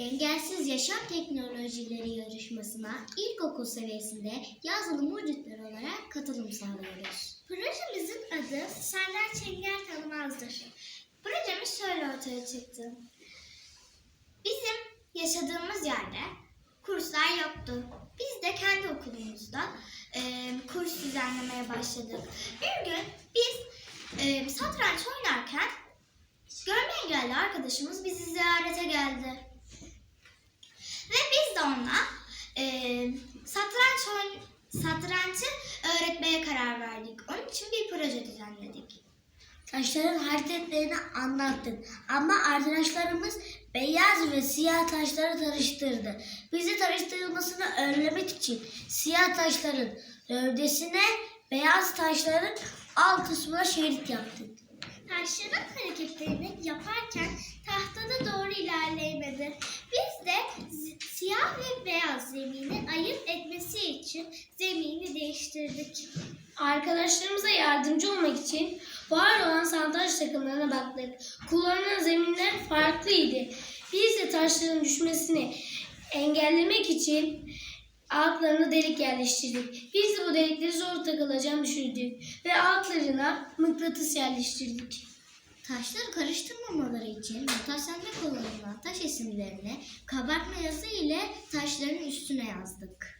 Engelsiz Yaşam Teknolojileri yarışmasına ilkokul seviyesinde yazılı mucitler olarak katılım sağlıyoruz. Projemizin adı Serdar Çengel Tanımaz'dır. Projemiz şöyle ortaya çıktı. Bizim yaşadığımız yerde kurslar yoktu. Biz de kendi okulumuzda e, kurs düzenlemeye başladık. Bir gün biz e, satranç oynarken görme engelli arkadaşımız bizi ziyarete geldi. Ona e, satranç oyn satrancı öğretmeye karar verdik. Onun için bir proje düzenledik. Taşların hareketlerini anlattık ama arkadaşlarımız beyaz ve siyah taşları tanıştırdı. Bizi tanıştırılmasını önlemek için siyah taşların gövdesine beyaz taşların alt kısmına şerit yaptık. Taşların hareketlerini yaparken tahtada doğru ilerleyemedi. Biz de siyah ve beyaz zemini ayırt etmesi için zemini değiştirdik. Arkadaşlarımıza yardımcı olmak için var olan satranç takımlarına baktık. Kullanılan zeminler farklıydı. Biz de taşların düşmesini engellemek için altlarına delik yerleştirdik. Biz de bu delikleri zor takılacağını düşündük ve altlarına mıknatıs yerleştirdik. Taşları karıştırmamaları notasyonda kullanılan taş isimlerini kabartma yazı ile taşların üstüne yazdık.